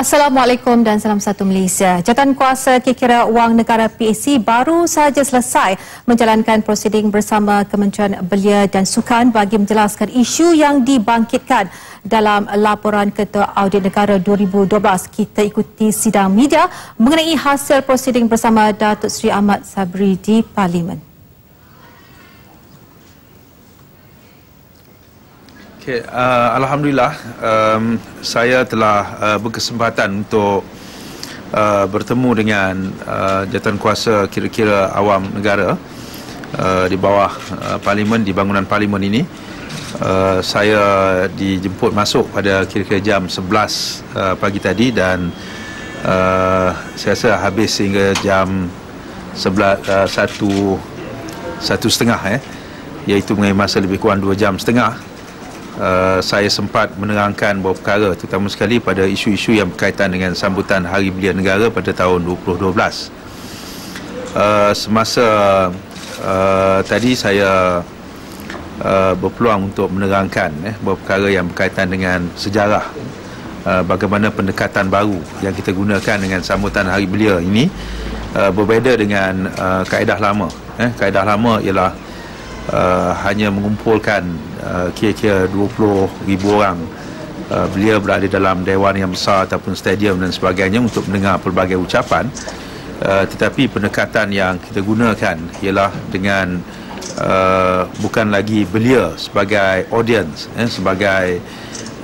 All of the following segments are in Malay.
Assalamualaikum dan salam satu Malaysia. Jatan Kuasa Kira-Kira Wang Negara PAC baru saja selesai menjalankan prosiding bersama Kementerian Belia dan Sukan bagi menjelaskan isu yang dibangkitkan dalam laporan Ketua Audit Negara 2012. Kita ikuti sidang media mengenai hasil prosiding bersama Datuk Seri Ahmad Sabri di Parlimen. Okay, uh, Alhamdulillah um, saya telah uh, berkesempatan untuk uh, bertemu dengan uh, jatuh kuasa kira-kira awam negara uh, di bawah uh, parlimen, di bangunan parlimen ini. Uh, saya dijemput masuk pada kira-kira jam 11 uh, pagi tadi dan uh, saya rasa habis sehingga jam 11, uh, satu, satu setengah eh, iaitu mengenai masa lebih kurang dua jam setengah Uh, saya sempat menerangkan beberapa perkara terutama sekali pada isu-isu yang berkaitan dengan sambutan Hari Belia Negara pada tahun 2012. Uh, semasa uh, tadi saya uh, berpeluang untuk menerangkan eh, beberapa perkara yang berkaitan dengan sejarah uh, bagaimana pendekatan baru yang kita gunakan dengan sambutan Hari Belia ini uh, berbeza dengan uh, kaedah lama. Eh, kaedah lama ialah uh, hanya mengumpulkan uh, kira-kira 20 ribu orang uh, beliau berada dalam dewan yang besar ataupun stadium dan sebagainya untuk mendengar pelbagai ucapan. Uh, tetapi pendekatan yang kita gunakan ialah dengan uh, bukan lagi belia sebagai audience eh, sebagai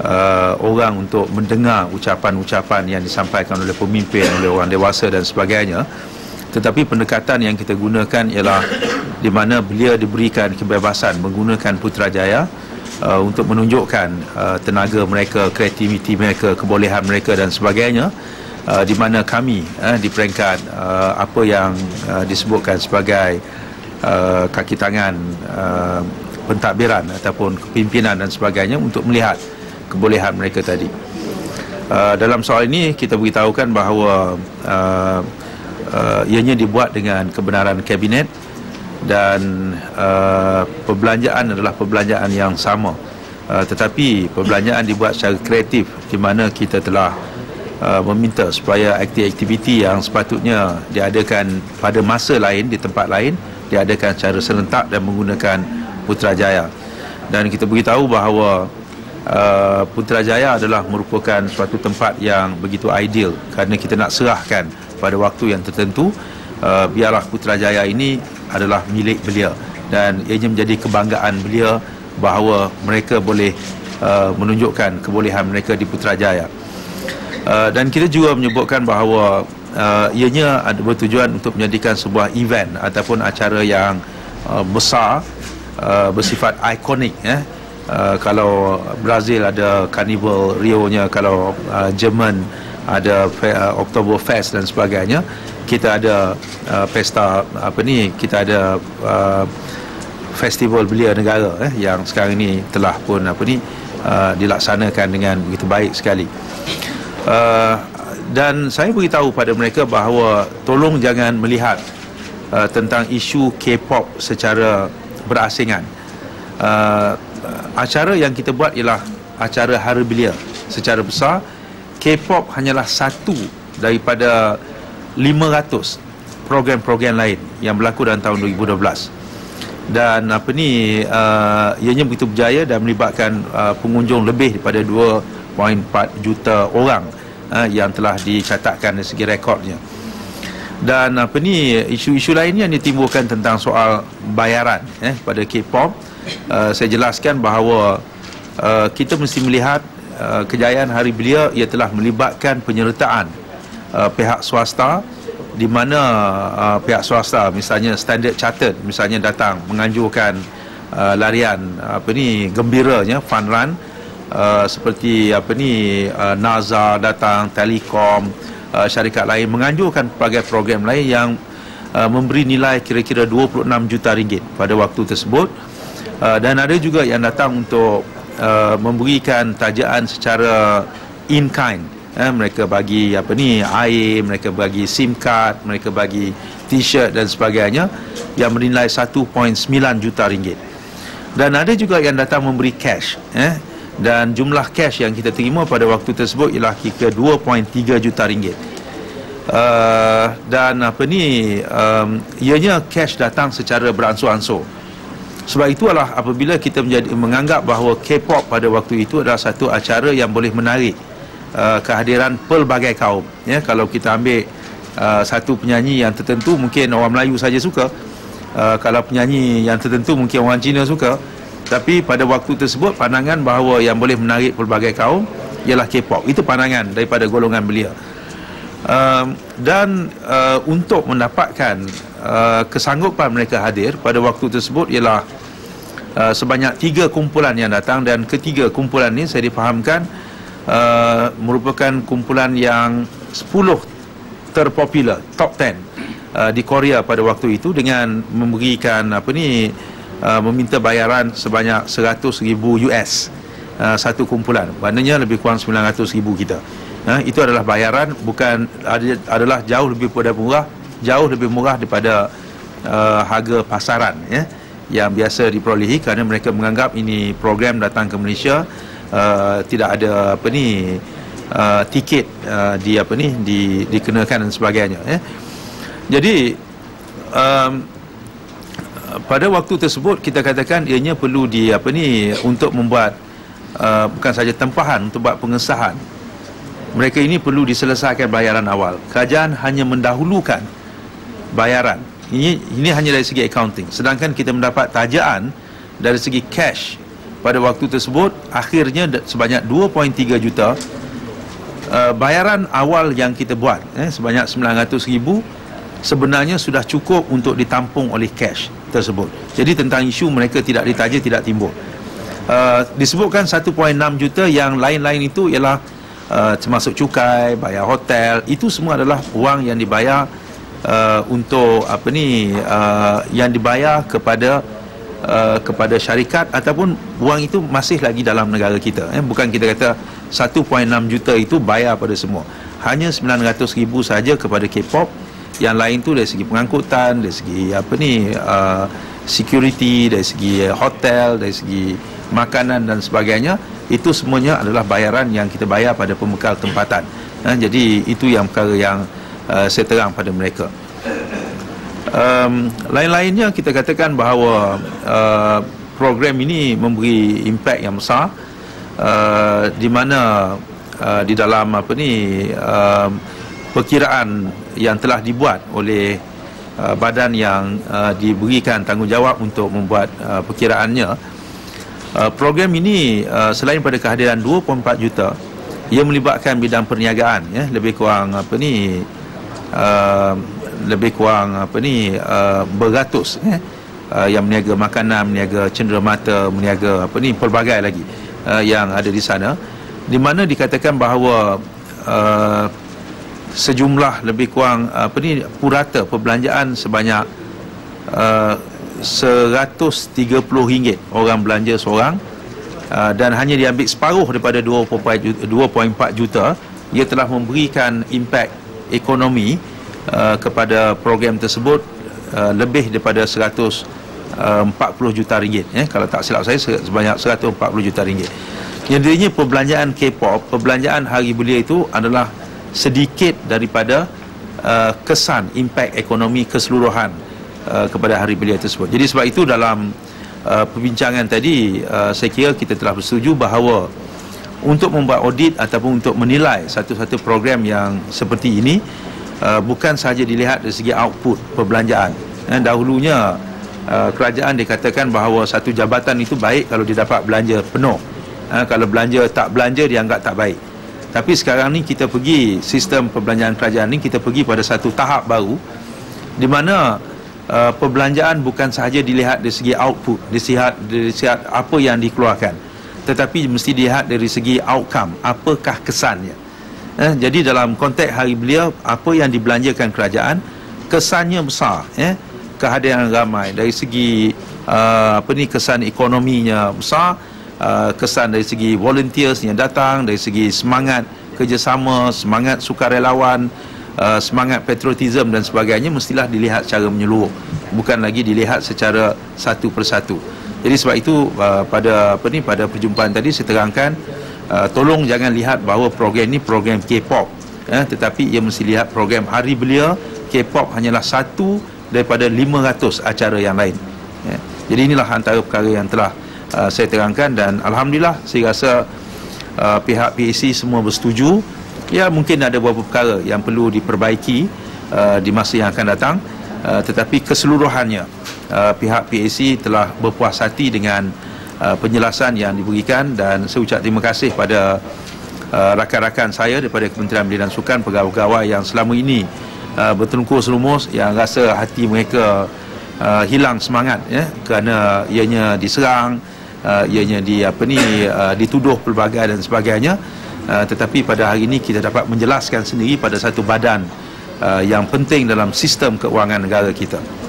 uh, orang untuk mendengar ucapan-ucapan yang disampaikan oleh pemimpin oleh orang dewasa dan sebagainya tetapi pendekatan yang kita gunakan ialah di mana beliau diberikan kebebasan menggunakan Putrajaya uh, untuk menunjukkan uh, tenaga mereka, kreativiti mereka, kebolehan mereka dan sebagainya uh, di mana kami uh, di peringkat uh, apa yang uh, disebutkan sebagai uh, kaki tangan uh, pentadbiran ataupun kepimpinan dan sebagainya untuk melihat kebolehan mereka tadi. Uh, dalam soal ini kita beritahukan bahawa uh, uh, ianya dibuat dengan kebenaran kabinet dan uh, perbelanjaan adalah perbelanjaan yang sama. Uh, tetapi perbelanjaan dibuat secara kreatif di mana kita telah uh, meminta supaya aktiviti-aktiviti yang sepatutnya diadakan pada masa lain di tempat lain diadakan secara serentak dan menggunakan Putrajaya. Dan kita beritahu bahawa uh, Putrajaya adalah merupakan suatu tempat yang begitu ideal kerana kita nak serahkan pada waktu yang tertentu uh, biarlah Putrajaya ini adalah milik beliau dan ianya menjadi kebanggaan beliau bahawa mereka boleh uh, menunjukkan kebolehan mereka di Putrajaya. Uh, dan kita juga menyebutkan bahawa uh, ianya ada bertujuan untuk menjadikan sebuah event ataupun acara yang uh, besar uh, bersifat ikonik eh. Uh, kalau Brazil ada Carnival Rio-nya, kalau uh, Jerman ada uh, Oktoberfest dan sebagainya kita ada uh, pesta apa ni kita ada uh, festival belia negara eh, yang sekarang ini telah pun apa ni uh, dilaksanakan dengan begitu baik sekali. Uh, dan saya beritahu pada mereka bahawa tolong jangan melihat uh, tentang isu K-pop secara berasingan. Uh, acara yang kita buat ialah acara hari belia. Secara besar K-pop hanyalah satu daripada 500 program-program lain yang berlaku dalam tahun 2012 dan apa ni uh, ianya begitu berjaya dan melibatkan uh, pengunjung lebih daripada 2.4 juta orang uh, yang telah dicatatkan dari segi rekodnya. Dan apa ni isu-isu lain yang ditimbulkan tentang soal bayaran eh pada K-pop uh, saya jelaskan bahawa uh, kita mesti melihat uh, kejayaan Hari Belia ia telah melibatkan penyertaan uh, pihak swasta di mana uh, pihak swasta misalnya Standard Chartered misalnya datang menganjurkan uh, larian apa ni gembiranya fun run uh, seperti apa ni uh, NASA datang Telekom uh, syarikat lain menganjurkan pelbagai program lain yang uh, memberi nilai kira-kira 26 juta ringgit pada waktu tersebut uh, dan ada juga yang datang untuk uh, memberikan tajaan secara in kind. Eh, mereka bagi apa ni air mereka bagi sim card mereka bagi t-shirt dan sebagainya yang bernilai 1.9 juta ringgit. Dan ada juga yang datang memberi cash eh. Dan jumlah cash yang kita terima pada waktu tersebut ialah kira 2.3 juta ringgit. Uh, dan apa ni um, ianya cash datang secara beransur-ansur sebab itulah apabila kita menjadi menganggap bahawa K-pop pada waktu itu adalah satu acara yang boleh menarik uh, kehadiran pelbagai kaum ya. Kalau kita ambil uh, satu penyanyi yang tertentu mungkin orang Melayu saja suka uh, kalau penyanyi yang tertentu mungkin orang Cina suka. Tapi pada waktu tersebut pandangan bahawa yang boleh menarik pelbagai kaum ialah K-pop. Itu pandangan daripada golongan belia uh, dan uh, untuk mendapatkan uh, kesanggupan mereka hadir pada waktu tersebut ialah uh, sebanyak tiga kumpulan yang datang dan ketiga kumpulan ini saya difahamkan uh, merupakan kumpulan yang 10 terpopular top 10 uh, di Korea pada waktu itu dengan memberikan apa ni uh, meminta bayaran sebanyak 100 ribu US uh, satu kumpulan. Maknanya lebih kurang 900 ribu kita uh, itu adalah bayaran bukan adalah jauh lebih murah jauh lebih murah daripada uh, harga pasaran ya yang biasa diperolehi kerana mereka menganggap ini program datang ke Malaysia uh, tidak ada apa ni uh, tiket uh, di apa ni di dikenakan dan sebagainya ya. Jadi um, pada waktu tersebut kita katakan ianya perlu di apa ni untuk membuat uh, bukan saja tempahan untuk buat pengesahan mereka ini perlu diselesaikan bayaran awal. Kerajaan hanya mendahulukan bayaran. Ini ini hanya dari segi accounting. Sedangkan kita mendapat tajaan dari segi cash pada waktu tersebut akhirnya sebanyak 2.3 juta uh, bayaran awal yang kita buat eh, sebanyak 900 ribu sebenarnya sudah cukup untuk ditampung oleh cash tersebut. Jadi tentang isu mereka tidak ditaja tidak timbul. Uh, disebutkan 1.6 juta yang lain-lain itu ialah uh, termasuk cukai bayar hotel itu semua adalah wang yang dibayar uh, untuk apa ni uh, yang dibayar kepada uh, kepada syarikat ataupun wang itu masih lagi dalam negara kita. Eh bukan kita kata 1.6 juta itu bayar pada semua. Hanya 900 ribu saja kepada K-pop. Yang lain tu dari segi pengangkutan dari segi apa ni uh, security dari segi hotel dari segi makanan dan sebagainya itu semuanya adalah bayaran yang kita bayar pada pembekal tempatan eh, jadi itu yang perkara yang uh, saya terang pada mereka. Um, lain-lainnya kita katakan bahawa uh, program ini memberi impak yang besar uh, di mana uh, di dalam apa ni uh, perkiraan yang telah dibuat oleh uh, badan yang uh, diberikan tanggungjawab untuk membuat uh, perkiraannya uh, program ini uh, selain pada kehadiran 24 juta ia melibatkan bidang perniagaan ya. Lebih kurang apa ni uh, lebih kurang apa ni uh, beratus eh, uh, yang meniaga makanan, meniaga cenderamata, meniaga apa ni pelbagai lagi uh, yang ada di sana. Di mana dikatakan bahawa uh, sejumlah lebih kurang apa ni purata perbelanjaan sebanyak uh, RM130 orang belanja seorang uh, dan hanya diambil separuh daripada 2.4 juta ia telah memberikan impak ekonomi uh, kepada program tersebut uh, lebih daripada 140 uh, juta ringgit eh kalau tak silap saya sebanyak 140 juta ringgit. Jadinya perbelanjaan K-pop, perbelanjaan hari belia itu adalah sedikit daripada uh, kesan impak ekonomi keseluruhan uh, kepada hari belia tersebut. Jadi sebab itu dalam uh, perbincangan tadi uh, saya kira kita telah bersetuju bahawa untuk membuat audit ataupun untuk menilai satu-satu program yang seperti ini uh, bukan sahaja dilihat dari segi output perbelanjaan. Eh, dahulunya uh, kerajaan dikatakan bahawa satu jabatan itu baik kalau dia dapat belanja penuh. Eh, kalau belanja tak belanja dianggap tak baik. Tapi sekarang ni kita pergi sistem perbelanjaan kerajaan ni kita pergi pada satu tahap baru di mana uh, perbelanjaan bukan sahaja dilihat dari segi output dilihat dari segi apa yang dikeluarkan tetapi mesti dilihat dari segi outcome apakah kesannya. Eh, jadi dalam konteks hari belia apa yang dibelanjakan kerajaan kesannya besar eh kehadiran ramai. Dari segi uh, apa ni kesan ekonominya besar uh, kesan dari segi volunteers yang datang dari segi semangat kerjasama semangat sukarelawan uh, semangat patriotism dan sebagainya mestilah dilihat secara menyeluruh bukan lagi dilihat secara satu persatu Jadi sebab itu uh, pada apa ni pada perjumpaan tadi saya terangkan uh, tolong jangan lihat bahawa program ini program K-pop eh, tetapi ia mesti lihat program Hari Belia K-pop hanyalah satu daripada 500 acara yang lain. Eh. Jadi inilah antara perkara yang telah uh, saya terangkan dan alhamdulillah saya rasa uh, pihak PAC semua bersetuju. Ya mungkin ada beberapa perkara yang perlu diperbaiki uh, di masa yang akan datang. Uh, tetapi keseluruhannya uh, pihak PAC telah berpuas hati dengan uh, penjelasan yang diberikan dan saya ucap terima kasih pada uh, rakan-rakan saya daripada Kementerian Belia dan Sukan pegawai-pegawai yang selama ini uh, bertengkur selumus yang rasa hati mereka uh, hilang semangat ya kerana ianya diserang uh, ianya di apa ni uh, dituduh pelbagai dan sebagainya uh, tetapi pada hari ini kita dapat menjelaskan sendiri pada satu badan uh, yang penting dalam sistem keuangan negara kita.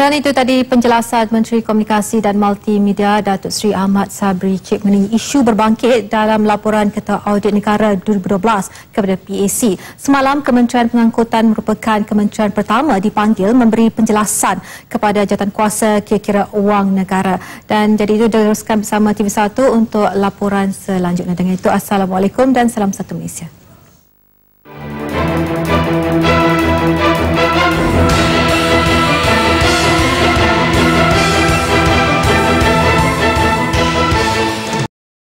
Dan itu tadi penjelasan Menteri Komunikasi dan Multimedia Datuk Seri Ahmad Sabri Cik mengenai isu berbangkit dalam laporan Ketua Audit Negara 2012 kepada PAC. Semalam Kementerian Pengangkutan merupakan kementerian pertama dipanggil memberi penjelasan kepada jawatan kuasa kira-kira wang negara. Dan jadi itu diteruskan bersama TV1 untuk laporan selanjutnya. Dengan itu Assalamualaikum dan salam satu Malaysia.